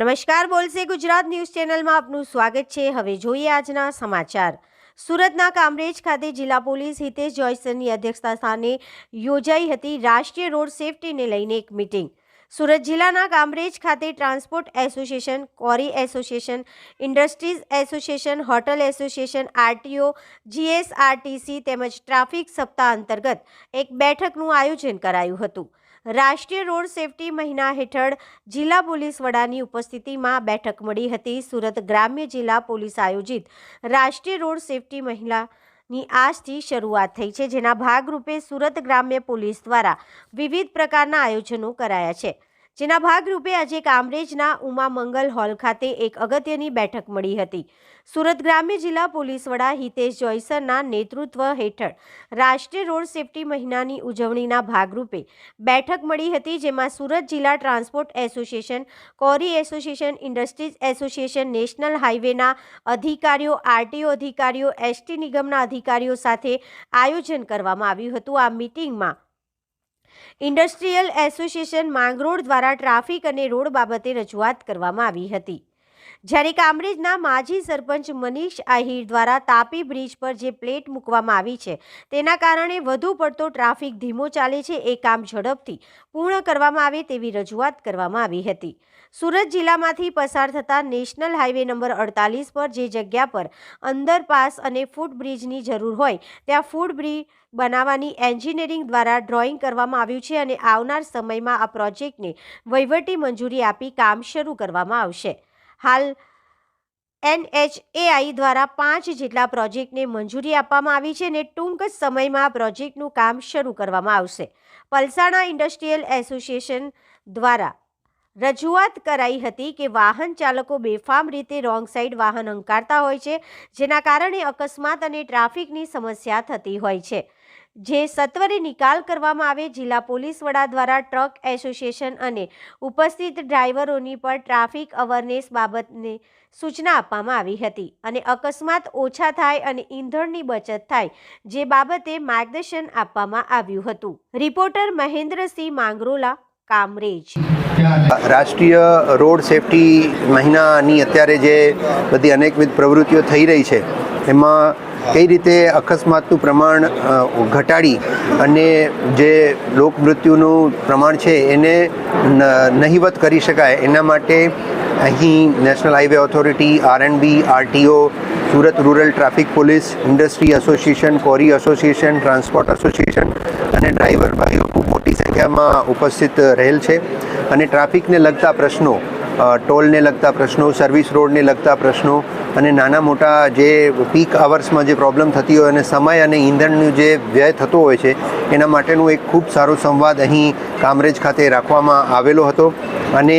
નમસ્કાર, બોલશે ગુજરાત ન્યૂઝ ચેનલમાં આપનું સ્વાગત છે. હવે જોઈએ આજના સમાચાર. સુરતના કામરેજ ખાતે જિલ્લા પોલીસ હિતેશ જોયસનની અધ્યક્ષતા સ્થાને યોજાઈ હતી રાષ્ટ્રીય રોડ સેફટીને લઈને એક મિટિંગ. સુરત જિલ્લાના કામરેજ ખાતે transport association, quarry association, industries association, hotel association, RTO, GSRTC તેમજ ટ્રાફિક સપ્તાહ અંતર્ગત એક બેઠકનું આયોજન કરાયું હતું. રાષ્ટ્રીય રોડ સેફટી મહિના હેઠળ જિલ્લા પોલીસ વડાની ઉપસ્થિતિમાં બેઠક મળી હતી. સુરત ગ્રામ્ય જિલ્લા પોલીસ આયોજિત રાષ્ટ્રીય રોડ સેફટી મહિલાની આજથી શરૂઆત થઈ છે, જેના ભાગરૂપે સુરત ગ્રામ્ય પોલીસ દ્વારા વિવિધ પ્રકારના આયોજનો કરાયા છે. જેના ભાગરૂપે આજે કામરેજના ઉમા મંગલ હોલ ખાતે એક અગત્યની બેઠક મળી હતી. સુરત ગ્રામ્ય જિલ્લા પોલીસ વડા હિતેશ જોયસરના નેતૃત્વ હેઠળ રાષ્ટ્રીય રોડ સેફટી મહિનાની ઉજવણીના ભાગરૂપે બેઠક મળી હતી, જેમાં સુરત જિલ્લા transport association, quarry association, industries association, national હાઈવેના અધિકારીઓ, આરટીઓ અધિકારીઓ, એસટી નિગમના અધિકારીઓ સાથે આયોજન કરવામાં આવ્યું હતું. આ મિટિંગમાં ઇન્ડસ્ટ્રીયલ એસોસિએશન માંગરોળ દ્વારા ટ્રાફિક અને રોડ બાબતે રજૂઆત કરવામાં આવી હતી. જ્યારે કામરેજના માજી સરપંચ મનીષ આહિર દ્વારા તાપી બ્રિજ પર જે પ્લેટ મૂકવામાં આવી છે, તેના કારણે વધુ પડતો ટ્રાફિક ધીમો ચાલે છે, એ કામ ઝડપથી પૂર્ણ કરવામાં આવે તેવી રજૂઆત કરવામાં આવી હતી. સુરત જિલ્લામાંથી પસાર થતા નેશનલ હાઈવે નંબર અડતાલીસ પર જે જગ્યા પર અંડરપાસ અને ફૂટબ્રિજની જરૂર હોય, ત્યાં ફૂટબ્રિજ બનાવવાની એન્જિનિયરિંગ દ્વારા ડ્રોઈંગ કરવામાં આવ્યું છે અને આવનાર સમયમાં આ પ્રોજેક્ટને વહીવટી મંજૂરી આપી કામ શરૂ કરવામાં આવશે. હાલ એનએચએઆઈ દ્વારા પાંચ જેટલા પ્રોજેક્ટને મંજૂરી આપવામાં આવી છે અને ટૂંક સમયમાં પ્રોજેક્ટનું કામ શરૂ કરવામાં આવશે. પલસાણા ઇન્ડસ્ટ્રીયલ એસોસિએશન દ્વારા રજૂઆત કરાઈ હતી કે વાહન ચાલકો બેફામ રીતે રોંગ સાઈડ વાહન અંકારતા હોય છે, જેના કારણે અકસ્માત અને ટ્રાફિકની સમસ્યા થતી હોય છે. જે સત્વરે નિકાલ કરવામાં આવે, જિલ્લા પોલીસ વડા દ્વારા ટ્રક એસોસિએશન અને ઉપસ્થિત ડ્રાઈવરોની પર ટ્રાફિક અવેરનેસ બાબતને સૂચના આપવામાં આવી હતી અને અકસ્માત ઓછા થાય અને ઈંધણની બચત થાય, જે બાબતે માર્ગદર્શન આપવામાં આવ્યું હતું. રિપોર્ટર મહેન્દ્રસિંહ માંગરોલા કામરેજ. રાષ્ટ્રીય રોડ સેફટી મહિનાની અત્યારે જે બધી અનેકવિધ પ્રવૃત્તિઓ થઈ રહી છે, એમાં કઈ રીતે અકસ્માતનું પ્રમાણ ઘટાડી અને જે લોકમૃત્યુનું પ્રમાણ છે એને નહિવત કરી શકાય, એના માટે અહીં national highway authority, RNB, RTO, Surat rural traffic police, industry association, quarry association, transport association અને ડ્રાઈવર ભાઈઓ સંખ્યામાં ઉપસ્થિત રહેલ છે અને ટ્રાફિકને લગતા પ્રશ્નો ટોલને લગતા પ્રશ્નો, સર્વિસ રોડને લગતા પ્રશ્નો અને નાના મોટા જે પીક અવર્સમાં જે પ્રોબ્લેમ થતી હોય અને સમય અને ઈંધણનું જે વ્યય થતો હોય છે, એના માટેનું એક ખૂબ સારો સંવાદ અહીં કામરેજ ખાતે રાખવામાં આવેલો હતો. અને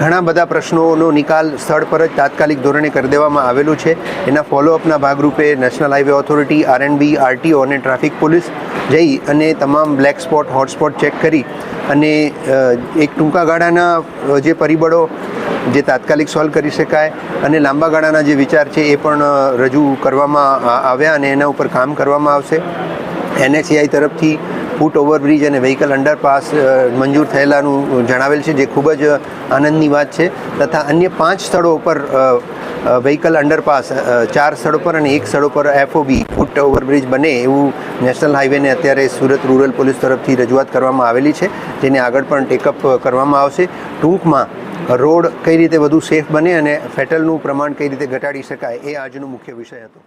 ઘણા બધા પ્રશ્નોનો નિકાલ સ્થળ પર જ તાત્કાલિક ધોરણે કરી દેવામાં આવેલું છે. એના ફોલોઅપના ભાગરૂપે national highway authority RNB RTO અને ટ્રાફિક પોલીસ જઈ અને તમામ બ્લેક સ્પોટ હોટસ્પોટ ચેક કરી અને એક ટૂંકા ગાળાના જે પરિબળો જે તાત્કાલિક સોલ્વ કરી શકાય અને લાંબા ગાળાના જે વિચાર છે એ પણ રજૂ કરવામાં આવ્યા અને એના ઉપર કામ કરવામાં આવશે. એનએસસીઆઈ તરફથી ફૂટ ઓવરબ્રિજ અને વ્હીકલ અંડરપાસ મંજૂર થયેલાનું જણાવેલ છે, જે ખૂબ જ આનંદની વાત છે. તથા અન્ય પાંચ સ્થળો ઉપર વ્હીકલ અંડરપાસ ચાર સ્થળો પર અને એક સ્થળો પર એફઓબી ફૂટ ઓવરબ્રિજ બને એવું નેશનલ હાઈવેને અત્યારે સુરત રૂરલ પોલીસ તરફથી રજૂઆત કરવામાં આવેલી છે. જેને આગળ પણ ટેકઅપ કરવામાં આવશે. ટૂંકમાં, રોડ કઈ રીતે વધુ સેફ બને અને ફેટલનું પ્રમાણ કઈ રીતે ઘટાડી શકાય, એ આજનો મુખ્ય વિષય હતો.